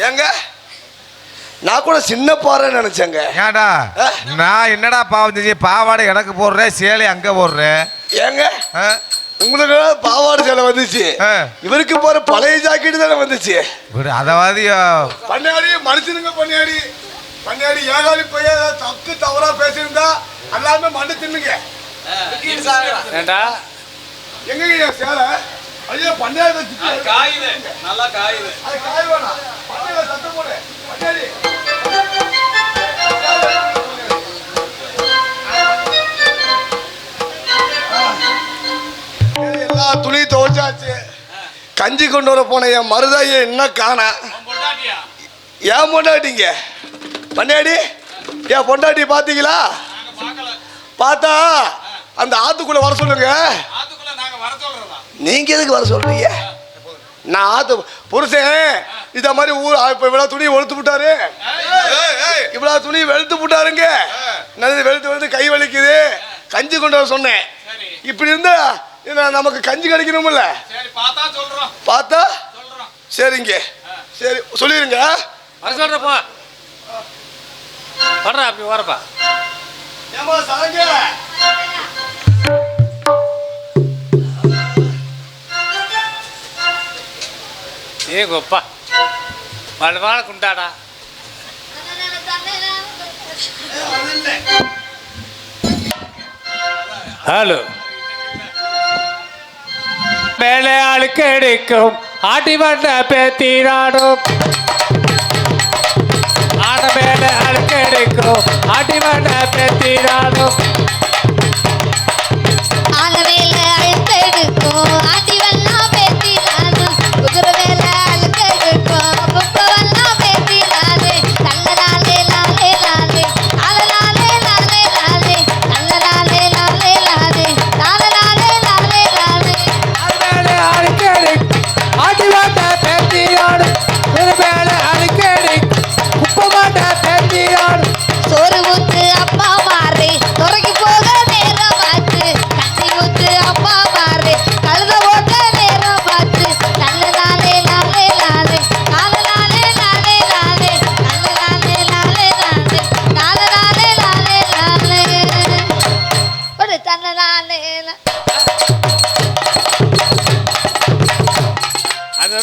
ஏங்க நான் கூட சின்ன பாறைன்னு நினைச்சேங்க. ஏன்டா ஆ? நான் என்னடா பாவம் செஞ்சு பாவாடை எனக்கு போடுறேன் சேலை அங்க போடுறேன் ஏங்க ஆ? உங்களுக்கு பாவாடை சேலை வந்துச்சு? ஆ. இவருக்கு போற பழைய ஜாக்கெட் தானே வந்துச்சு. விடு அதாவது பண்ணாடி மனுஷனுங்க பண்ணாடி. பண்ணாடி ஏகாலி போய் தப்பு தவறா பேசியிருந்தா எல்லாமே மண்ணு தின்னுங்க ஏண்டா? எங்க என் சேலை? ஐயோ வச்சு காயுது. நல்லா காயுது. அது காய வேணாம் பண்ணையில சத்தம் போடு பண்ணாடி எல்லா துணி துவைச்சாச்சு. கஞ்சி கொண்டு வர போன என் மருதாயை என்ன காணா? ஏன் பொண்டாட்டிங்க? பண்ணாடி ஏன் பொண்டாட்டி பார்த்தீங்களா பார்த்தா அந்த ஆத்துக்குள்ள வர சொல்லுங்க. ஆத்துக்குள்ள நாங்க வர சொல்றதா நீங்க எதுக்கு வர சொல்றீங்க நான் ஆத்து புருஷன் இத மாதிரி ஊர் இப்ப இவ்வளவு துணி வெளுத்து விட்டாரு இவ்வளவு துணி வெளுத்து விட்டாருங்க நல்லது வெளுத்து வெளுத்து கை வலிக்குது? கஞ்சி கொண்டு வர சொன்னேன். இப்படி இருந்தா என்ன நமக்கு கஞ்சி கிடைக்கணும்ல சரி பார்த்தா சொல்றோம். பார்த்தா? சொல்றோம். சரிங்க. சரி சொல்லிருங்க. வர சொல்றப்போ வர்றா அப்படி வரப்பா ஏமா சாங்க. ஏ கொப்பா வலுவான குண்டாடா ஹலோ மேலே அழுக்கு எடுக்கும் ஆட்டி வண்ண பேத்திராடும் ஆட மேலே அழுக்கு எடுக்கும் ஆட்டி வண்ண பேத்திராடும்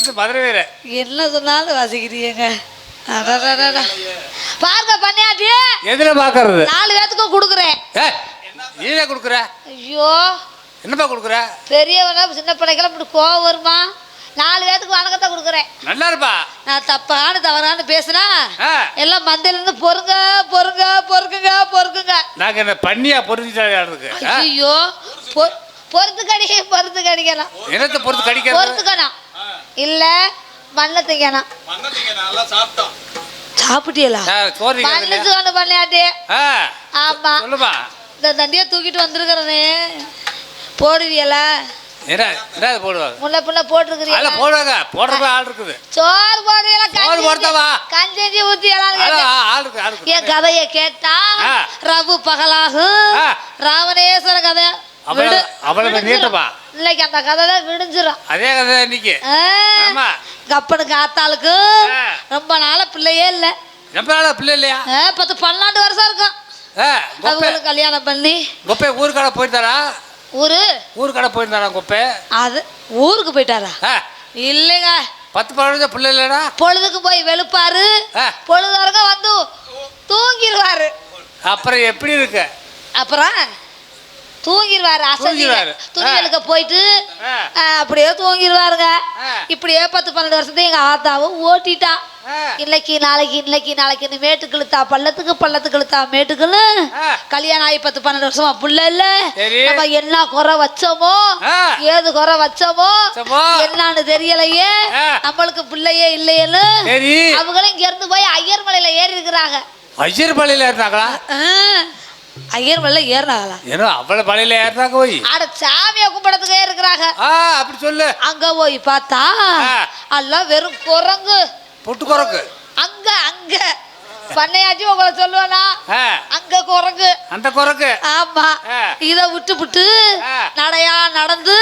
அது வந்து மதுரை வீர. என்ன சொன்னாலும் வாசிக்கிறீங்க. பாருங்க பண்ணியாட்டி எதுல பாக்குறது? நாலு பேத்துக்கும் கொடுக்குறேன். நீதா கொடுக்குற? ஐயோ. என்னப்பா கொடுக்குற? பெரியவனா சின்ன பிள்ளைக்கெல்லாம் இப்படி கோவம் வருமா? நாலு பேத்துக்கு வணக்கத்தை கொடுக்குறேன். நல்லா இருப்பா நான் தப்பான தவறான பேசுனா. எல்லாம் மந்தையில இருந்து பொறுங்க பொறுங்க பொறுக்குங்க பொறுக்குங்க. நாங்க என்ன பண்ணியா ஆ? ஐயோ பொறுத்து கடி பொறுத்து கடிக்கலாம் என்னத்தை பொறுத்து கடிக்கிறது? பொறுத்துக்கணும். இல்ல மண்ணை சோறு திங்கிறது மண்ணு இல்லையா? சோறு பண்ணியாட்டி. ஆ, ஆமா. சொல்லுமா. இந்த தண்டியா தூக்கிட்டு வந்திருக்கிறனே. போடுவியலா. என்ன என்ன இது போடுவாங்க முன்ன பின்ன போட்டிருக்கிறீங்களா அதில் போடுவாங்க. போடுறப்ப ஆள் இருக்குது. சோறு போடுறீங்களா சோறு போடுறவா? கஞ்சஞ்சி ஊத்தி. ஆள் இருக்கு என் கதைய கேட்டா. ரவு பகலாகும். ராவணேஸ்வர கதை. அவ்வளவு- அவ்வளவு. நீட்டமா? இன்னைக்கு அந்த கதை தான் விடிஞ்சிரும். அதே கதை இன்னைக்கு. ஆமா. கப்பனுக்கு ஆத்தாளுக்கு. ரொம்ப நாளா பிள்ளையே இல்ல. ரொம்ப நாளா பிள்ளை இல்லையா? பத்து பன்னெண்டு வருஷம் இருக்கும். அவங்களுக்கு கல்யாணம் பண்ணி. கொப்பை ஊருக்கடை போயிருந்தாரா? ஊரு? ஊருக்கடை போயிருந்தாரா கொப்பை? அது ஊருக்கு போயிட்டாரா? இல்லைங்க. பத்து பதினஞ்சு பிள்ளை இல்லைடா. பொழுதுக்கு போய் வெளுப்பாரு. பொழுது வரைக்கும் வந்து தூங்கிடுவாரு அப்புறம் எப்படி இருக்கு? அப்புறம் தூங்கிடுவாரு அசதி தூங்கிருவாரு. துணிகளுக்கு போயிட்டு அப்படியே தூங்கிடுவாருங்க. இப்படியே பத்து பன்னெண்டு வருஷத்தை எங்க ஆத்தாவும் ஓட்டிட்டா. இன்னைக்கு நாளைக்கு இன்னைக்கு நாளைக்குன்னு மேட்டுக்கு இழுத்தா பள்ளத்துக்கு பள்ளத்துக்கு இழுத்தா மேட்டுக்குன்னு ஆ. கல்யாணம் ஆகி பத்து பன்னெண்டு வருஷமா புள்ள இல்ல. நம்ம என்ன குறை வச்சோமோ. ஏது குறை வச்சோமோ. என்னன்னு தெரியலையே. நம்மளுக்கு பிள்ளையே இல்லையேன்னு அவங்களும் இங்க இருந்து போய் ஐயர் மலையில ஏறி இருக்கிறாங்க ஐயர் பள்ளியில இருந்தாங்களா ஐயர் மலையில ஏறினாங்களா ஏன்னா அவ்வளவு பள்ளியில ஏறினாங்க போய். அட சாமியை கும்பிடத்துக்கே இருக்கிறாங்க. ஆ அப்படி சொல்லு. அங்க போய் பார்த்தா. எல்லாம் வெறும் குரங்கு. பொட்டு குறக்கு அங்க அங்க. பண்ணையாச்சி உங்களை சொல்லுவேனா? அங்க குரங்கு. அந்த குரங்கு. ஆமா. இத விட்டு விட்டு. நடையா நடந்து.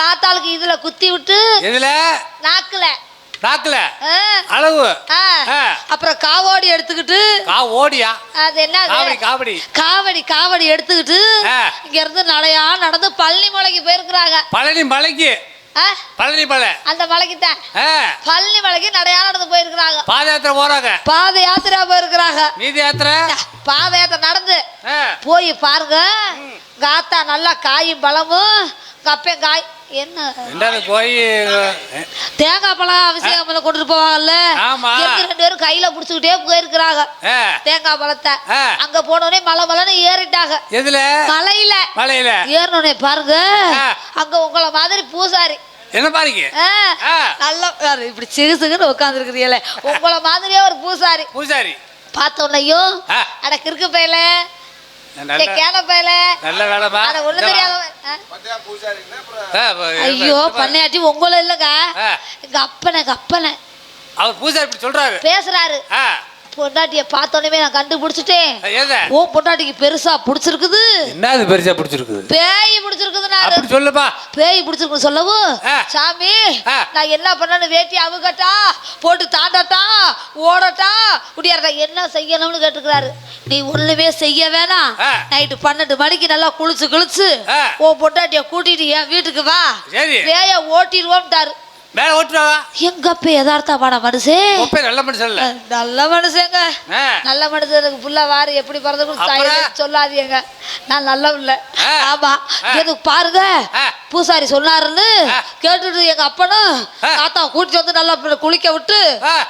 காத்தாளுக்கு இதுல குத்தி விட்டு எதுல? நாக்குல. நாக்குல. ஆ. அளவு. அப்புறம் காவோடி எடுத்துக்கிட்டு. கா ஓடியா? அது என்ன காவடி காவடி. காவடி காவடி எடுத்துக்கிட்டு. இங்க இருந்து நடையா நடந்து பழனி மலைக்கு போயிருக்கிறாங்க. பழனி மலைக்கு? பழனி மலை. அந்த மலைக்கு தான் பழனி மலைக்கு நடையா நடந்து போயிருக்கிறாங்க. பாத யாத்திரை போறாங்க. பாத யாத்திரையா போயிருக்கிறாங்க. நீதி யாத்திரை? பாத யாத்திரை நடந்து. போய் பாருங்க. காத்தா நல்லா காயும் பழமும். கப்பையும் காய் என்ன? ரெண்டாவது போய் தேங்காய் பழம் பண்ண கொண்டுட்டு போவாங்கல்ல? ரெண்டு பேரும் கையில புடிச்சுக்கிட்டே போயிருக்கிறாங்க. தேங்காய் பழத்தை. அங்க போனோடனே மலை மலைன்னு ஏறிட்டாங்க. எதுல? மலையில. மலையில. ஏறினோடனே பாருங்க. அங்க உங்களை மாதிரி பூசாரி. என்ன பாருங்க. நல்லா இப்படி சிகுசுக்குன்னு உட்காந்துருக்கிறீங்களே உங்களை மாதிரியே ஒரு பூசாரி. பூசாரி. பார்த்தோன்னையும் ஆ. அட கிறுக்கு பையல. நல்ல இப்ப- ஐயோ பண்ணையாட்டி உங்களை இல்லைங்க. எங்க அப்பனை எங்க அப்பனை அவர் பூசாரி இப்படி சொல்றாரு. பேசுறாரு. பொண்டாட்டிய பார்த்தோன்னே நான் கண்டுபிடிச்சிட்டேன். ஓ பொண்டாட்டிக்கு பெருசா பிடிச்சிருக்குது. என்ன அது பெருசா பிடிச்சிருக்குது? பேய் பிடிச்சிருக்குது நான். சொல்லுப்பா. பேய் பிடிச்சிருக்கு சொல்லவும். சாமி. நான் என்ன பண்ணணும் வேட்டி அவுகட்டா போட்டு தாண்டட்டா ஓடட்டா முடியாதா என்ன செய்யணும்னு கேட்டுக்கிறாரு. நீ ஒண்ணுமே செய்ய வேணாம். நைட்டு பன்னெண்டு மணிக்கு நல்லா குளிச்சு குளிச்சு. ஓ பொண்டாட்டிய கூட்டிட்டு என் வீட்டுக்கு வா. பேய ஓட்டிடுவோம்ட்டாரு. மேல ஓட்டுவாவா எங்க அப்ப யதார்த்தமான மனுஷன் ஒப்பே நல்ல மனுஷன் இல்ல நல்ல மனுஷங்க. நல்ல மனுஷனுக்கு புள்ள வாரி எப்படி பிறந்து அப்புறம்? சொல்லாதீங்க நான் நல்ல ஆ. ஆமா ஆ. எதுக்கு பாருங்க. பூசாரி சொன்னாருன்னு. கேட்டுட்டு எங்க அப்பனும். தாத்தா கூட்டிட்டு வந்து நல்லா குளிக்க விட்டு.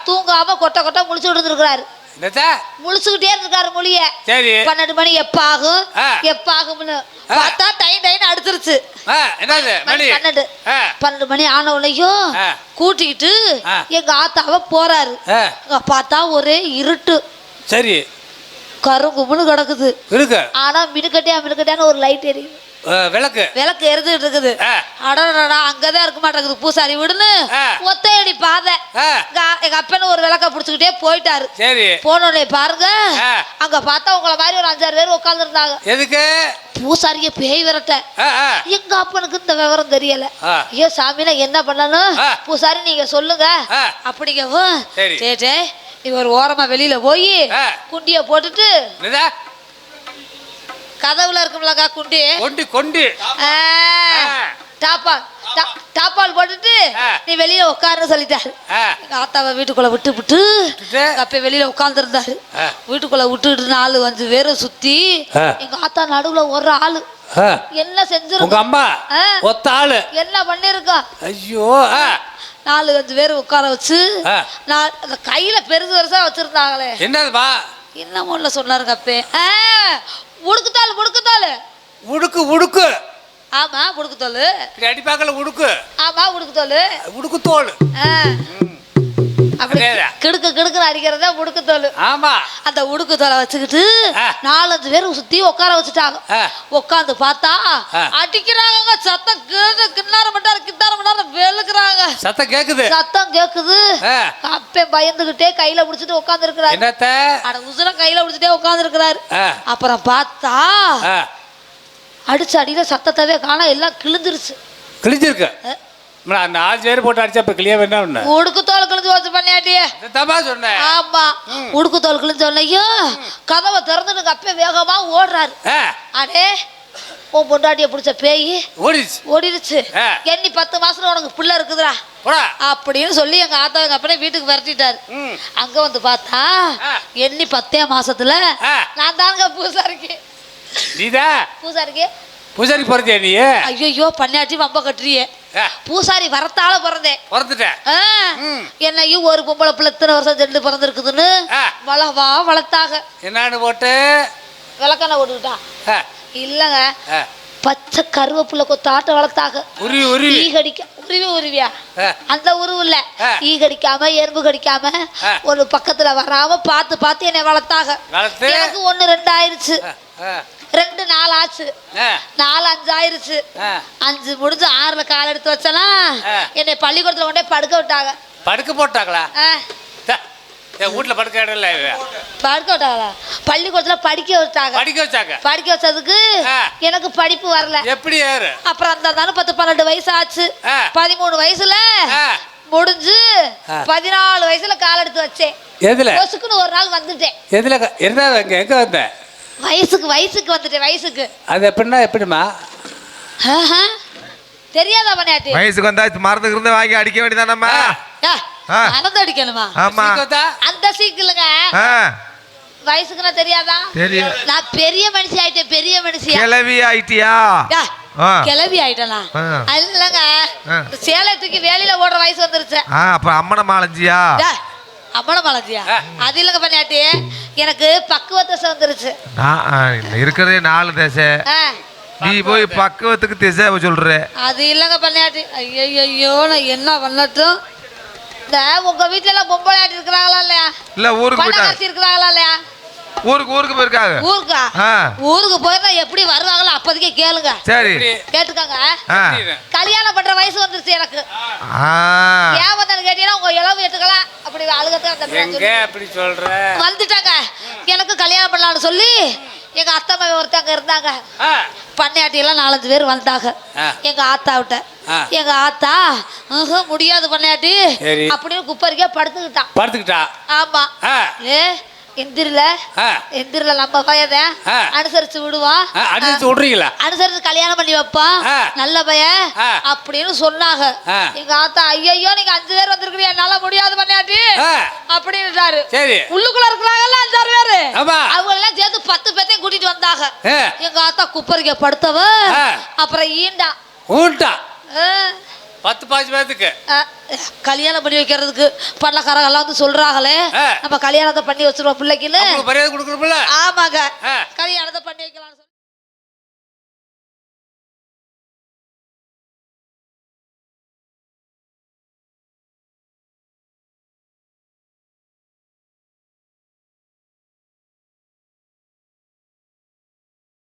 தூங்காம கொட்ட கொட்ட முழிச்சுட்டு இருந்திருக்கிறாரு என்னத்த? முழிச்சுக்கிட்டே இருந்திருக்காரு மொழிய. சரி. பன்னெண்டு மணி எப்ப ஆகும். எப்ப ஆகும்னு பார்த்தா டைம் டைம் அடுத்துருச்சு என்னது? மணி? பன்னெண்டு. பன்னெண்டு மணி ஆன உடனேயும். கூட்டிக்கிட்டு. எங்க ஆத்தாவை போறாரு. பார்த்தா ஒரே இருட்டு. சரி. கருங்குமுன்னு கிடக்குது. இருக்கு. ஆனா மினுக்கட்டியா மினுக்கட்டியான்னு ஒரு லைட் எரியுது. ஆ, விளக்கு. விளக்கு எரிஞ்சுட்டு இருக்குது. அடடா அங்கதான் இருக்க மாட்டேங்குது. பூசாரி விடுன்னு. ஒத்தையடி பாதை. எங்க அப்பன்னு ஒரு விளக்க புடிச்சுக்கிட்டே போயிட்டாரு. சரி. போனோடனே பாருங்க. அங்க பார்த்தா உங்களை மாதிரி ஒரு அஞ்சாறு பேர் உட்காந்துருந்தாங்க எதுக்கு? பூசாரிய பேய் விரட்ட. எங்க அப்பனுக்கு இந்த விவரம் தெரியல. ஐயோ சாமி என்ன பண்ணணும்? ஆ. பூசாரி நீங்க சொல்லுங்க. அப்படிங்கவும் சரி. நீ ஒரு ஓரமா வெளியில போய். குண்டிய போட்டுட்டு கதவுல இருக்கும்லக்கா குண்டி. கொண்டு கொண்டு. ஆ, டாப்பால் போட்டுட்டு. நீ வெளியில உட்காருன்னு சொல்லிட்டாரு. ஆத்தாவை வீட்டுக்குள்ள விட்டு விட்டு அப்பா வெளியில உட்கார்ந்துருந்தாரு. வீட்டுக்குள்ள விட்டுட்டு நாலு அஞ்சு பேரும் சுத்தி. எங்க ஆத்தா நடுவுல ஒரு ஆளு. என்ன உங்க செஞ்சிருக்கோம் அம்மா. ஒத்த ஆளு. என்ன பண்ணிருக்கோம் ஐயோ நாலு அஞ்சு பேர் உட்கார வச்சு. நான் அந்த கையில பெருசு பெருசா வச்சிருந்தாங்களே. என்னதுப்பா? என்ன முல்ல சொன்னாருங்க அப்பே? உடுக்குத்தாள் உடுக்குத்தாள். உடுக்கு உடுக்கு. ஆமா உடுக்குத்தாள். இப்படி அடிப்பாக்கல உடுக்கு. ஆமா உடுக்குத்தாள். உடுக்கு தோல் ஆ. கிடுக்கு கிடுக்குன்னு அடிக்கிறதா உடுக்குத்தோல் ஆமா. அந்த உடுக்குத்தோலை வச்சுக்கிட்டு ஆ. நாலஞ்சு பேர் சுத்தி உட்கார வச்சுட்டாங்க. உட்காந்து பார்த்தா. அடிக்கிறாங்க சத்தம் கேட்டு கிண்ணார மண்டார கிட்டார மண்டார வெளுக்குறாங்க. சத்தம் கேக்குது. சத்தம் கேக்குது. ஆ. அப்பன் பயந்துகிட்டே கையில புடிச்சிட்டு உட்கார்ந்து இருக்கிறாரு அட உசுர கையில புடிச்சிட்டே உட்கார்ந்து இருக்கிறாரு. அப்புறம் பார்த்தா அடிச்ச அடியில சத்தத்தவே காண எல்லாம் கிழிஞ்சிருச்சு. கிழிஞ்சிருக்கு. நான் நாலு பேர் போட்டு அடிச்சா இப்ப கிளியா என்ன? பண்ண உடுக்கு தோல் கிழிஞ்சு வச்சு பண்ணியாட்டியே தப்பா சொன்னேன். ஆமா. உடுக்கு தோல் கிழிஞ்ச உடனேயும் கதவை திறந்துட்டு அப்பே வேகமா ஓடுறாரு. அடே உன் பொண்டாட்டிய பிடிச்ச பேய் ஓடிடுச்சு. ஆ. எண்ணி பத்து மாசத்துல உனக்கு பிள்ளை இருக்குதுடா. போடா. அப்படின்னு சொல்லி எங்க ஆத்தா எங்க அப்பனே வீட்டுக்கு விரட்டிட்டாரு. அங்க வந்து பார்த்தா. எண்ணி பத்தே மாசத்துல. நான் தாங்க பூசாரிக்கு. நீதா பூசாரிக்கு பூசாரி பிறந்தியா நீ? ஐயோ பண்ணாட்டி வம்ப கட்டுறியே. பூசாரி வரத்தால பிறந்தேன் பிறந்துட்ட? ஆ, ம். என்னையும் ஒரு பொம்பளை பிள்ளை இத்தனை வருஷம் சென்று பிறந்திருக்குதுன்னு. வளவா வளர்த்தாக. என்னன்னு போட்டு? விளக்கெண்ணெய் போட்டுக்கிட்டா. இல்லைங்க. பச்சை கருவேப்பிள்ளை கொத்தாட்ட வளர்த்தாக. உருவி உருவி. ஈ கடிக்க உருவி உருவியா. அந்த உருவு இல்ல. ஈ கடிக்காம எறும்பு கடிக்காம. ஒரு பக்கத்துல வராம பார்த்து பார்த்து என்னை வளர்த்தாக. வளர்த்து? எனக்கு ஒண்ணு ரெண்டு ஆயிருச்சு ஆ, ஆ, ரெண்டு நாலு ஆச்சு. நாலு அஞ்சு ஆயிருச்சு. அஞ்சு முடிஞ்சு ஆறுல கால் எடுத்து வச்சனா. என்னை பள்ளிக்கூடத்துல கொண்டே படுக்க விட்டாங்க. படுக்க போட்டாங்களா? வீட்டுல படுக்க இடம் இல்ல. படுக்க விட்டாங்களா? பள்ளிக்கூடத்துல படிக்க விட்டாங்க. படிக்க வச்சாங்க. படிக்க வச்சதுக்கு. எனக்கு படிப்பு வரல. எப்படி அப்புறம் அந்த தானே பத்து பன்னெண்டு வயசு ஆச்சு. பதிமூணு வயசுல. முடிஞ்சு. பதினாலு வயசுல கால் எடுத்து வச்சேன். எதுல? ஒரு நாள் வந்துட்டேன். எதுல இருந்தா எங்க எங்க வந்த? வயசுக்கு வயசுக்கு வந்துட்டேன் வயசுக்கு. அது எப்படின்னா எப்படிமா. தெரியாதா பண்ணாட்டி வயசுக்கு வந்தா மரத்துக்கு இருந்து வாங்கி அடிக்க வேண்டியதானம்மா. மறந்து அடிக்கணுமா? ஆமா. அந்த சீக்கிரங்க ஆ. வயசுக்குன்னா தெரியாதா? தெரியும். நான் பெரிய மனுஷி ஆயிட்டேன் பெரிய மனுஷியா? கிளவி ஆயிட்டியா. கிளவி ஆயிட்டேனா? இல்லைங்க. ஆ. இந்த சேலை தூக்கி வேலையில ஓடுற வயசு வந்துருச்சு. அப்ப அம்மனை மாலஞ்சியா? அம்மன மலர்ச்சியா அது இல்லைங்க பண்ணியாட்டி எனக்கு பக்குவத்தை வந்துருச்சு. நான் ஆ, இருக்கிறதே நாலு திசை. நீ போய் பக்குவத்துக்கு திசை சொல்ற. அது இல்லைங்க பண்ணியாட்டி ஐயோ நான் என்ன பண்ணட்டும்? இந்த உங்க வீட்டுல எல்லாம் இருக்கிறாங்களா இல்லையா? இல்ல ஊருக்கு போயிட்டாங்க. இருக்கிறாங்களா இல்லையா? ஊருக்கு ஊருக்கு போயிருக்காங்க. ஊருக்கா? ஊருக்கு போயிருந்தா எப்படி வருவாங்களோ அப்போதைக்கே கேளுங்க. சரி. கேட்டுக்கோங்க. கல்யாணம் பண்ற வயசு வந்துருச்சு எனக்கு. ஆ. ஏன் உங்க இளவு ஏற்றுக்கலாம் அப்படி அழுகத்தான் எங்க. அப்படி சொல்ற? வந்துட்டாங்க. எனக்கு கல்யாணம் பண்ணலாம்னு சொல்லி எங்க அத்தை மகன் ஒருத்தங்க இருந்தாங்க. பண்ணையாட்டியெல்லாம் நாலஞ்சு பேர் வந்தாங்க. எங்க ஆத்தா விட்ட. எங்க ஆத்தா "ஆஹா, முடியாது பண்ணையாட்டி. அப்படின்னு குப்பரிக்கா படுத்துக்கிட்டான். படுத்துக்கிட்டா? ஆமா. ஏ எந்திரில எந்திரில நம்ம பையன் ஆ. அனுசரிச்சு விடுவான் அடிச்சு விடுறீங்களா அனுசரிச்சு கல்யாணம் பண்ணி வைப்பான். நல்ல பையன். அப்படின்னு சொன்னாங்க. எங்க ஆத்தா ஐயோ நீங்க அஞ்சு பேர் வந்திருக்கிறீங்க என்னால முடியாது பண்ணாட்டி ஆ. அப்படின்னுட்டாரு சரி உள்ளுக்குள்ள இருக்கிறாங்கல்ல அஞ்சாறு பேரு. அவங்க எல்லாம் சேர்த்து பத்து பேர்த்தையும் கூட்டிட்டு வந்தாங்க. எங்க ஆத்தா குப்பரிக்க படுத்தவ. அப்புறம் ஈண்டா ஊட்டா ஆ. பத்து பாஞ்சு பேத்துக்கு. கல்யாணம் பண்ணி வைக்கிறதுக்கு பணக்காரங்க எல்லாம் வந்து சொல்றாங்களே. நம்ம கல்யாணத்தை பண்ணி வச்சிருவோம் பிள்ளைக்குன்னு. மரியாதை கொடுக்கணும்ல. ஆமாங்க. கல்யாணத்தை பண்ணி வைக்கலாம்னு சொல்லி